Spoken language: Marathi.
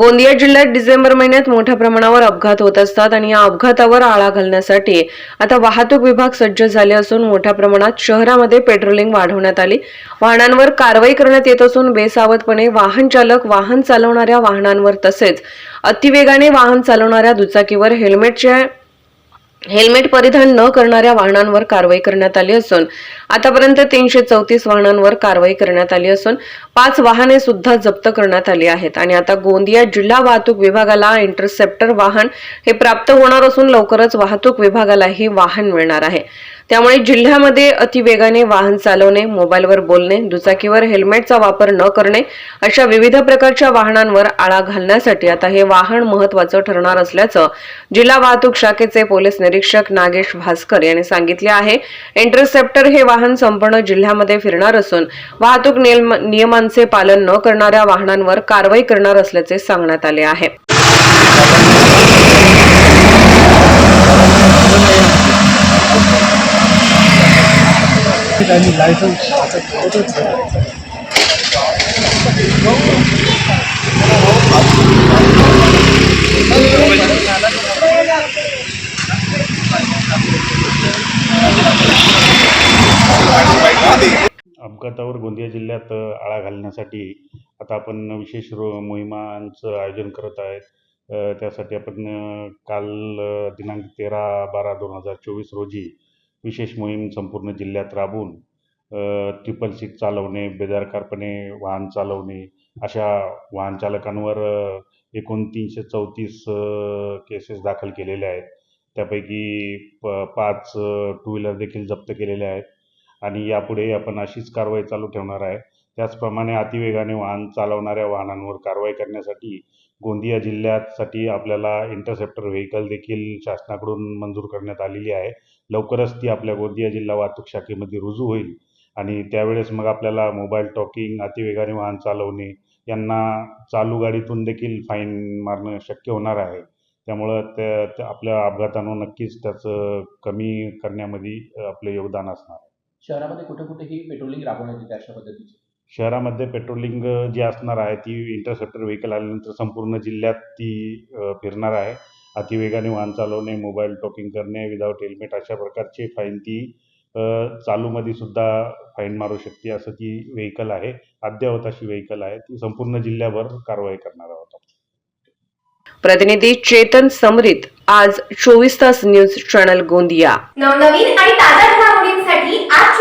गोंदिया जिल्ह्यात डिसेंबर महिन्यात मोठ्या प्रमाणावर अपघात होत असतात आणि या अपघातावर आळा घालण्यासाठी आता वाहतूक विभाग सज्ज झाले असून मोठ्या प्रमाणात शहरामध्ये पेट्रोलिंग वाढवण्यात आली. वाहनांवर कारवाई करण्यात येत असून बेसावधपणे वाहन चालक वाहन चालवणाऱ्या वाहनांवर तसेच अतिवेगाने वाहन चालवणाऱ्या दुचाकीवर हेल्मेटच्या हेल्मेट परिधान न करणाऱ्या वाहनांवर कारवाई करण्यात आली असून आतापर्यंत तीनशे चौतीस वाहनांवर कारवाई करण्यात आली असून पाच वाहने सुद्धा जप्त करण्यात आली आहेत. आणि आता गोंदिया जिल्हा वाहतूक विभागाला इंटरसेप्टर वाहन हे प्राप्त होणार असून लवकरच वाहतूक विभागाला हे वाहन मिळणार आहे. त्यामुळे जिल्ह्यामध्ये अतिवेगाने वाहन चालवणे मोबाईलवर बोलणे दुचाकीवर हेल्मेटचा वापर न करणे अशा विविध प्रकारच्या वाहनांवर आळा घालण्यासाठी आता हे वाहन महत्वाचं ठरणार असल्याचं जिल्हा वाहतूक शाखेचे पोलीस निरीक्षक नागेश भास्कर यांनी सांगितले आहे. इंटरसेप्टर हे वाहन संपूर्ण जिल्ह्यामध्ये फिरणार असून वाहतूक नियमांचे पालन न करणाऱ्या वाहनांवर कारवाई करणार असल्याचे सांगण्यात आले आहे. त्यांनी लायसन्स आता ठेवतच अपघातावर गोंदिया जिल्ह्यात आळा घालण्यासाठी आता आपण विशेष रो मोहिमांचं आयोजन करत आहेत. त्यासाठी आपण काल दिनांक तेरा बारा दोन हजार चोवीस रोजी विशेष मोहीम संपूर्ण जिल्ह्यात राबवून ट्रिपल सीट चालवणे बेदरकारपणे वाहन चालवणे अशा वाहन चालकांवर एकूण तीनशे चौतीस केसेस दाखल केलेल्या आहेत. त्यापैकी प पाच टू व्हीलर देखील जप्त केलेल्या आहेत. आणि यापुढे आपण अशीच कारवाई चालू ठेवणार आहे. त्याचप्रमाणे अतिवेगाने वाहन चालवणाऱ्या वाहनांवर कारवाई करण्यासाठी गोंदिया जिल्ह्यासाठी आपल्याला इंटरसेप्टर व्हेकल देखील शासनाकडून मंजूर करण्यात आलेली आहे. लवकरच ती आपल्या गोंदिया जिल्हा वाहतूक शाखेमध्ये रुजू होईल आणि त्यावेळेस मग आपल्याला मोबाईल टॉकिंग अतिवेगाने वाहन चालवणे यांना चालू गाडीतून देखील फाईन मारणं शक्य होणार आहे. त्यामुळं त्या आपल्या अपघातानं नक्कीच त्याचं कमी करण्यामध्ये आपलं योगदान असणार शहरामध्ये कुठे कुठे ही पेट्रोलिंग राबवण्यात येते अशा पद्धतीची? शहरामध्ये पेट्रोलिंग जी असणार आहे ती इंटरसेप्टर व्हेकल आल्यानंतर संपूर्ण जिल्ह्यात ती फिरणार आहे. अतिवेगाने वाहन चालवणे मोबाईल टॉकिंग करणे विदाऊट हेल्मेट अशा प्रकारचे फाईन ती चालूमध्ये सुद्धा फाईन मारू शकते असं ती व्हेकल आहे. अद्ययावत अशी व्हेकल आहे. ती संपूर्ण जिल्ह्याभर कारवाई करणार आहोत. प्रतिनिधी चेतन समरित आज चोवीस तास न्यूज चॅनल गोंदिया. नवनवीन आणि ताज्या घडामोडींसाठी आज